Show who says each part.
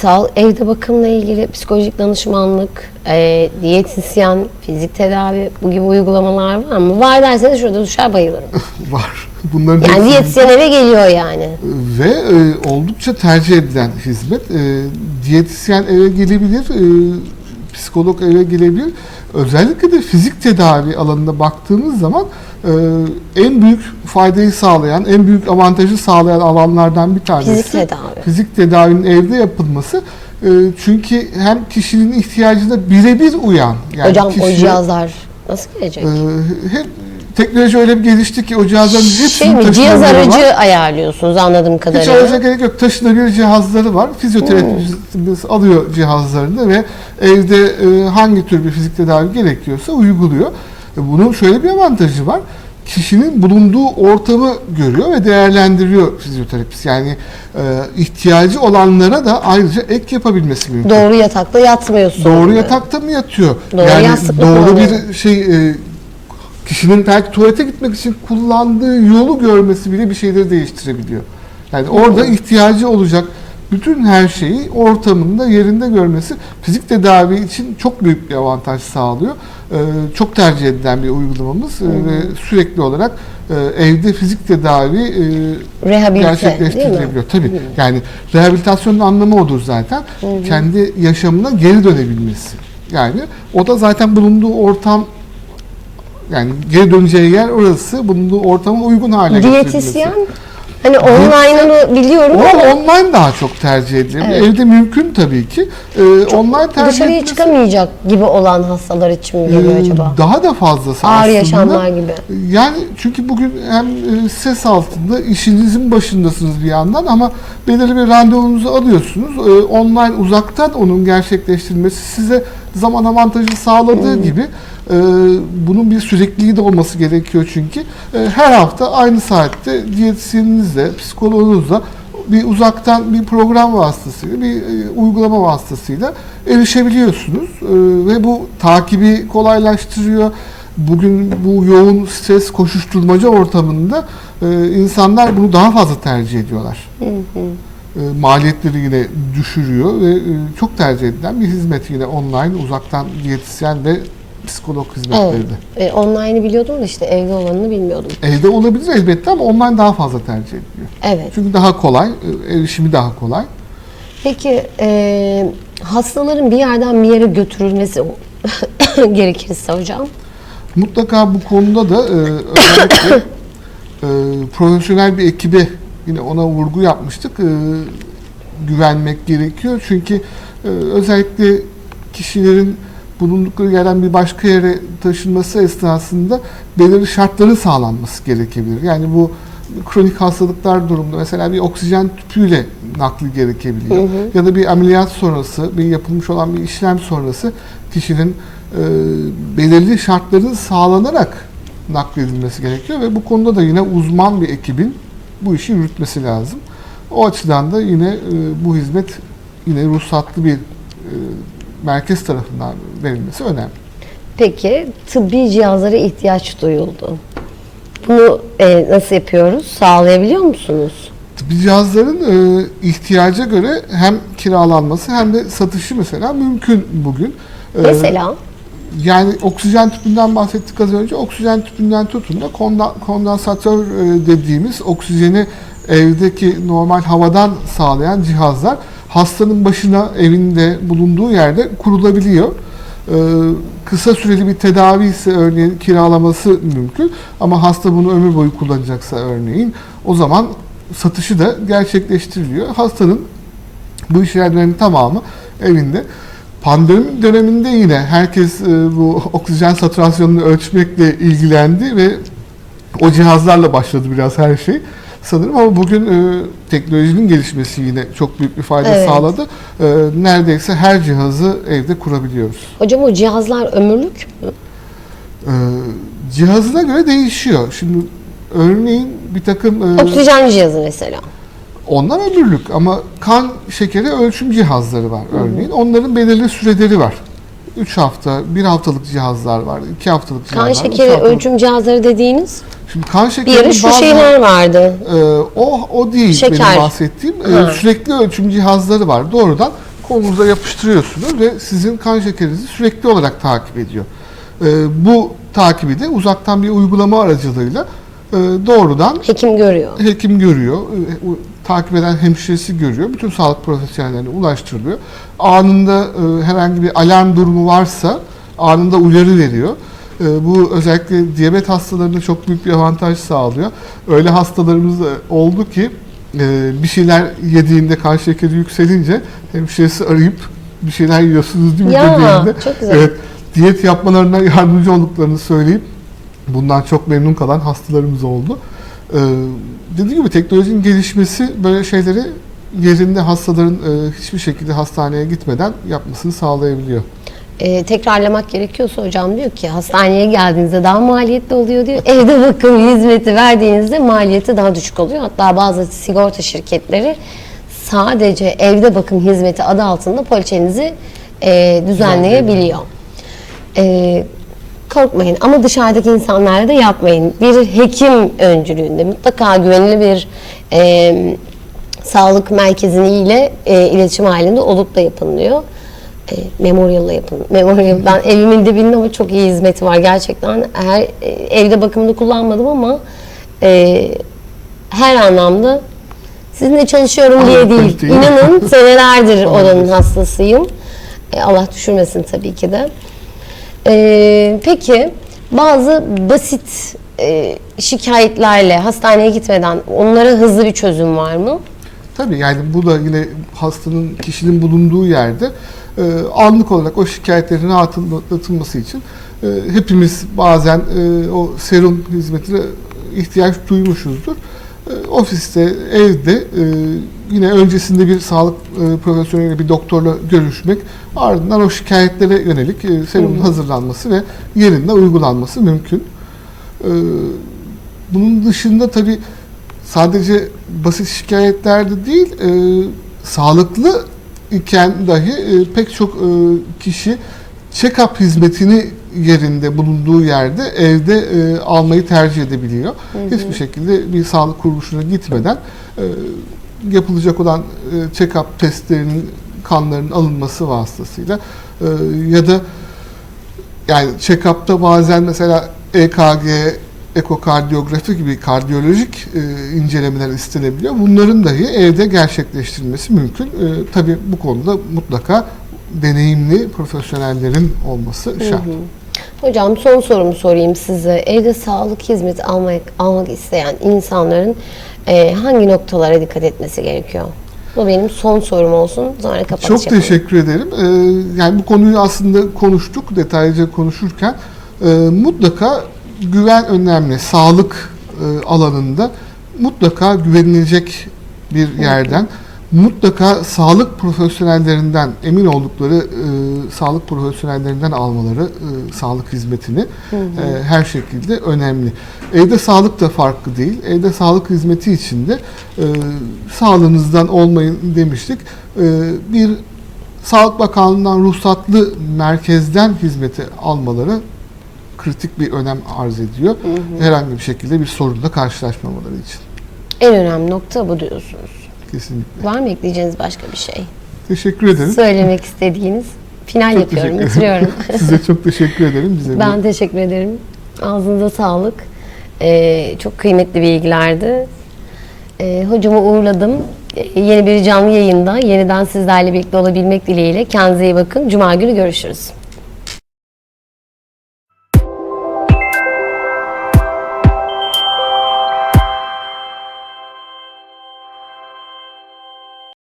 Speaker 1: Sağ, evde bakımla ilgili psikolojik danışmanlık, e, diyetisyen, fizik tedavi bu gibi uygulamalar var mı? Var derseniz şurada düşer bayılırım.
Speaker 2: Var. Bunların
Speaker 1: Yani
Speaker 2: hepsi-
Speaker 1: diyetisyen eve geliyor yani.
Speaker 2: ve e, oldukça tercih edilen hizmet. E, diyetisyen eve gelebilir, e, psikolog eve gelebilir. Özellikle de fizik tedavi alanına baktığımız zaman e, en büyük faydayı sağlayan, en büyük avantajı sağlayan alanlardan bir tanesi.
Speaker 1: Fizik tedavi.
Speaker 2: Fizik tedavinin evde yapılması. E, çünkü hem kişinin ihtiyacına birebir uyan. Yani
Speaker 1: Hocam o
Speaker 2: kişi-
Speaker 1: cihazlar nasıl gelecek?
Speaker 2: e, hep teknoloji öyle bir gelişti ki o cihazların hepsini
Speaker 1: şey mi, cihaz aracı ayarlıyorsunuz anladığım
Speaker 2: Hiç
Speaker 1: kadarıyla.
Speaker 2: araca gerek yok. Taşınabilir cihazları var. Fizyoterapist alıyor cihazlarını ve evde e, hangi tür bir fizik tedavi gerekiyorsa uyguluyor. E, bunun şöyle bir avantajı var. Kişinin bulunduğu ortamı görüyor ve değerlendiriyor fizyoterapist. Yani e, ihtiyacı olanlara da ayrıca ek yapabilmesi mümkün.
Speaker 1: Doğru yatakta yatmıyorsun.
Speaker 2: Doğru yatakta mı yatıyor?
Speaker 1: Doğru
Speaker 2: yani doğru bir şey e, kişinin belki tuvalete gitmek için kullandığı yolu görmesi bile bir şeyleri değiştirebiliyor. Yani orada ihtiyacı olacak bütün her şeyi ortamında yerinde görmesi fizik tedavi için çok büyük bir avantaj sağlıyor. E, çok tercih edilen bir uygulamamız e, ve sürekli olarak e, evde fizik tedavi e,
Speaker 1: Rehabilite değil mi?
Speaker 2: gerçekleştirilebiliyor. Tabii. Yani rehabilitasyonun anlamı odur zaten. Kendi yaşamına geri dönebilmesi. Yani o da zaten bulunduğu ortam yani geri döneceği yer orası. Bulunduğu ortama uygun hale getirebilmesi.
Speaker 1: Diyetisyen hani online'ını biliyorum
Speaker 2: O
Speaker 1: ama
Speaker 2: online daha çok tercih edilir.
Speaker 1: Evet.
Speaker 2: Evde mümkün tabii ki. Ee, online tercih
Speaker 1: dışarıya
Speaker 2: etmesi-
Speaker 1: çıkamayacak gibi olan hastalar için mi geliyor
Speaker 2: Ee,
Speaker 1: acaba?
Speaker 2: Daha da fazlası
Speaker 1: Ağır
Speaker 2: aslında.
Speaker 1: yaşamlar gibi.
Speaker 2: Yani çünkü bugün hem e, ses altında işinizin başındasınız bir yandan ama belirli bir randevunuzu alıyorsunuz. E, Online uzaktan onun gerçekleştirilmesi size zaman avantajı sağladığı gibi e, bunun bir sürekliliği de olması gerekiyor çünkü. E, Her hafta aynı saatte diyetisyeninizle, psikoloğunuzla bir uzaktan bir program vasıtasıyla, bir e, uygulama vasıtasıyla erişebiliyorsunuz. E, ve bu takibi kolaylaştırıyor. Bugün bu yoğun stres koşuşturmaca ortamında e, insanlar bunu daha fazla tercih ediyorlar. E, maliyetleri yine düşürüyor ve e, çok tercih edilen bir hizmet yine online, uzaktan diyetisyen ve psikolog hizmetleri
Speaker 1: Evet.
Speaker 2: de.
Speaker 1: E, online'ı biliyordum da işte evde olanını bilmiyordum.
Speaker 2: Evde olabilir elbette ama online daha fazla tercih ediliyor.
Speaker 1: Evet.
Speaker 2: Çünkü daha kolay, e, erişimi daha kolay.
Speaker 1: Peki e, hastaların bir yerden bir yere götürülmesi gerekirse hocam?
Speaker 2: Mutlaka bu konuda da e, özellikle e, profesyonel bir ekibe yine ona vurgu yapmıştık. E, güvenmek gerekiyor. Çünkü e, özellikle kişilerin bulundukları yerden bir başka yere taşınması esnasında belirli şartların sağlanması gerekebilir. Yani bu kronik hastalıklar durumunda mesela bir oksijen tüpüyle nakli gerekebiliyor. Ya da bir ameliyat sonrası, bir yapılmış olan bir işlem sonrası kişinin e, belirli şartların sağlanarak nakledilmesi gerekiyor ve bu konuda da yine uzman bir ekibin bu işi yürütmesi lazım. O açıdan da yine e, bu hizmet yine ruhsatlı bir e, merkez tarafından verilmesi önemli.
Speaker 1: Peki tıbbi cihazlara ihtiyaç duyuldu. Bunu e, nasıl yapıyoruz? Sağlayabiliyor musunuz?
Speaker 2: Tıbbi cihazların e, ihtiyaca göre hem kiralanması hem de satışı mesela mümkün bugün.
Speaker 1: Mesela
Speaker 2: Yani oksijen tüpünden bahsettik az önce. Oksijen tüpünden tutun da konda- kondansatör e, dediğimiz oksijeni evdeki normal havadan sağlayan cihazlar hastanın başına evinde bulunduğu yerde kurulabiliyor. E, Kısa süreli bir tedavi ise örneğin kiralaması mümkün ama hasta bunu ömür boyu kullanacaksa örneğin o zaman satışı da gerçekleştiriliyor. Hastanın bu işlemlerin tamamı evinde. Pandemi döneminde yine herkes e, bu oksijen satürasyonunu ölçmekle ilgilendi ve o cihazlarla başladı biraz her şey sanırım ama bugün e, teknolojinin gelişmesi yine çok büyük bir fayda
Speaker 1: Evet.
Speaker 2: sağladı. E, neredeyse her cihazı evde kurabiliyoruz.
Speaker 1: hocam o cihazlar ömürlük mü?
Speaker 2: E, cihazına göre değişiyor. Şimdi örneğin bir takım e,
Speaker 1: Oksijen cihazı mesela.
Speaker 2: Onlar ömürlük ama kan şekeri ölçüm cihazları var örneğin. Onların belirli süreleri var. 3 hafta, 1 haftalık cihazlar var, 2 haftalık cihazlar
Speaker 1: Kan şekeri
Speaker 2: haftalık-
Speaker 1: ölçüm cihazları dediğiniz
Speaker 2: Şimdi kan
Speaker 1: bir
Speaker 2: şekeri
Speaker 1: yere şu
Speaker 2: bazen-
Speaker 1: şeyler vardı.
Speaker 2: Ee, o o değil
Speaker 1: Şeker.
Speaker 2: benim bahsettiğim.
Speaker 1: Ha.
Speaker 2: sürekli ölçüm cihazları var. Doğrudan kolunuza yapıştırıyorsunuz ve sizin kan şekerinizi sürekli olarak takip ediyor. E, bu takibi de uzaktan bir uygulama aracılığıyla e, doğrudan
Speaker 1: Hekim görüyor.
Speaker 2: hekim görüyor, e, u- takip eden hemşiresi görüyor, bütün sağlık profesyonellerine ulaştırılıyor. Anında e, herhangi bir alarm durumu varsa anında uyarı veriyor. E, bu özellikle diyabet hastalarına çok büyük bir avantaj sağlıyor. Öyle hastalarımız oldu ki e, bir şeyler yediğinde kan şekeri yükselince hemşiresi arayıp bir şeyler yiyorsunuz değil mi
Speaker 1: Ya,
Speaker 2: dediğinde
Speaker 1: çok güzel.
Speaker 2: evet, diyet yapmalarına yardımcı olduklarını söyleyip bundan çok memnun kalan hastalarımız oldu. Ee, dediğim gibi teknolojinin gelişmesi böyle şeyleri yerinde hastaların e, hiçbir şekilde hastaneye gitmeden yapmasını sağlayabiliyor.
Speaker 1: Ee, tekrarlamak gerekiyorsa hocam diyor ki hastaneye geldiğinizde daha maliyetli oluyor diyor. Evde bakım hizmeti verdiğinizde maliyeti daha düşük oluyor. Hatta bazı sigorta şirketleri sadece evde bakım hizmeti adı altında poliçenizi e, düzenleyebiliyor. E, korkmayın ama dışarıdaki insanlara da yapmayın. Bir hekim öncülüğünde mutlaka güvenilir bir e, sağlık merkeziyle e, iletişim halinde olup da yapın diyor. E, Memorial'la yapın. Memorial ben evimin dibinde ama çok iyi hizmeti var gerçekten. Her e, evde bakımını kullanmadım ama e, her anlamda sizinle çalışıyorum diye değil. İnanın senelerdir oranın hastasıyım. E, Allah düşürmesin tabii ki de. E, peki bazı basit e, şikayetlerle hastaneye gitmeden onlara hızlı bir çözüm var mı?
Speaker 2: Tabii yani bu da yine hastanın, kişinin bulunduğu yerde e, anlık olarak o şikayetlerin atlatılması için e, hepimiz bazen e, o serum hizmetine ihtiyaç duymuşuzdur. E, ofiste, evde e, yine öncesinde bir sağlık e, profesyoneliyle bir doktorla görüşmek, ardından o şikayetlere yönelik e, serumun hazırlanması ve yerinde uygulanması mümkün. E, bunun dışında tabii sadece basit şikayetlerde değil, e, sağlıklı iken dahi e, pek çok e, kişi check-up hizmetini yerinde bulunduğu yerde evde e, almayı tercih edebiliyor. Hiçbir şekilde bir sağlık kuruluşuna gitmeden e, yapılacak olan e, check-up testlerinin kanlarının alınması vasıtasıyla e, ya da yani check-up'ta bazen mesela EKG, ekokardiyografi gibi kardiyolojik e, incelemeler istenebiliyor. Bunların dahi evde gerçekleştirilmesi mümkün. E, tabii bu konuda mutlaka deneyimli profesyonellerin olması şart.
Speaker 1: Hocam son sorumu sorayım size. Evde sağlık hizmeti almak, almak isteyen insanların e, hangi noktalara dikkat etmesi gerekiyor? Bu benim son sorum olsun. Sonra kapatacağım.
Speaker 2: Çok teşekkür ederim. Ee, yani bu konuyu aslında konuştuk, detaylıca konuşurken e, mutlaka güven önemli. Sağlık e, alanında mutlaka güvenilecek bir yerden, mutlaka sağlık profesyonellerinden emin oldukları e, sağlık profesyonellerinden almaları e, sağlık hizmetini e, her şekilde önemli. Evde sağlık da farklı değil. Evde sağlık hizmeti içinde e, sağlığınızdan olmayın demiştik. E, bir Sağlık Bakanlığı'ndan ruhsatlı merkezden hizmeti almaları kritik bir önem arz ediyor. Herhangi bir şekilde bir sorunla karşılaşmamaları için.
Speaker 1: En önemli nokta bu diyorsunuz.
Speaker 2: Kesinlikle.
Speaker 1: Var mı ekleyeceğiniz başka bir şey?
Speaker 2: Teşekkür ederim.
Speaker 1: Söylemek istediğiniz? Final
Speaker 2: Çok
Speaker 1: yapıyorum, bitiriyorum.
Speaker 2: Size çok teşekkür ederim. Bize
Speaker 1: ben teşekkür ederim. Ağzınıza sağlık. Ee, çok kıymetli bilgilerdi. Ee, hocamı uğurladım. Ee, yeni bir canlı yayında yeniden sizlerle birlikte olabilmek dileğiyle. Kendinize iyi bakın. Cuma günü görüşürüz.